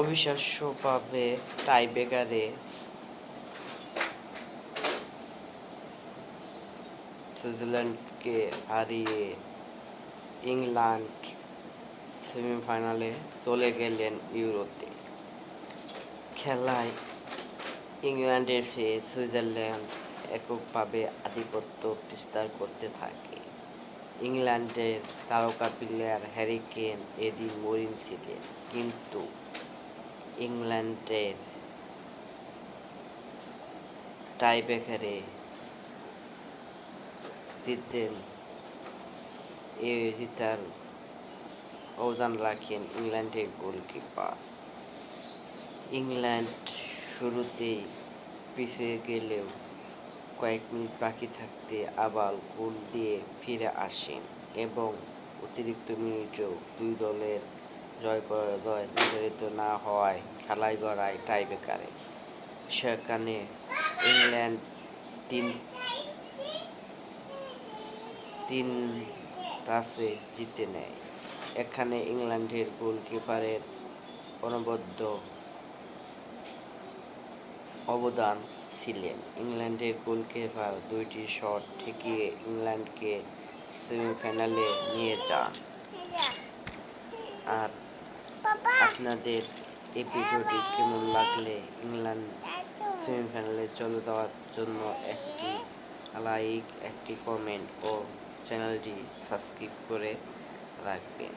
অবিশ্বাস্যভাবে টাইব্রেকারে সুইজারল্যান্ডকে হারিয়ে ইংল্যান্ড সেমিফাইনালে চলে গেলেন ইউরোতে খেলায় ইংল্যান্ডের চেয়ে সুইজারল্যান্ড এককভাবে আধিপত্য বিস্তার করতে থাকে। ইংল্যান্ডের তারকা প্লেয়ার হ্যারি কেন এদি মরিন ছিলেন, কিন্তু ইংল্যান্ডের টাইব্রেকারে জিতেন। জিতার অবদান রাখেন ইংল্যান্ডের গোলকিপার। ইংল্যান্ড শুরুতেই পিছিয়ে গেলেও কয়েক মিনিট বাকি থাকতে আবার গোল দিয়ে ফিরে আসেন এবং অতিরিক্ত মিনিটেও দুই দলের জয় জয় নির্ধারিত না হওয়ায় খেলায় গড়ায় টাইব্রেকারে সেখানে ইংল্যান্ড তিন তিন টাসে জিতে নেয় এখানে ইংল্যান্ডের গোলকিপারের অনবদ্য অবদান ছিলেন ইংল্যান্ডের গোলকিপার দুইটি শট ঠেকিয়ে ইংল্যান্ডকে সেমিফাইনালে নিয়ে যান আর আপনাদের এই ভিডিওটি কেমন লাগলে ইংল্যান্ড সেমিফাইনালে চলে দেওয়ার জন্য একটি লাইক একটি কমেন্ট ও চ্যানেলটি সাবস্ক্রাইব করে রাখবেন।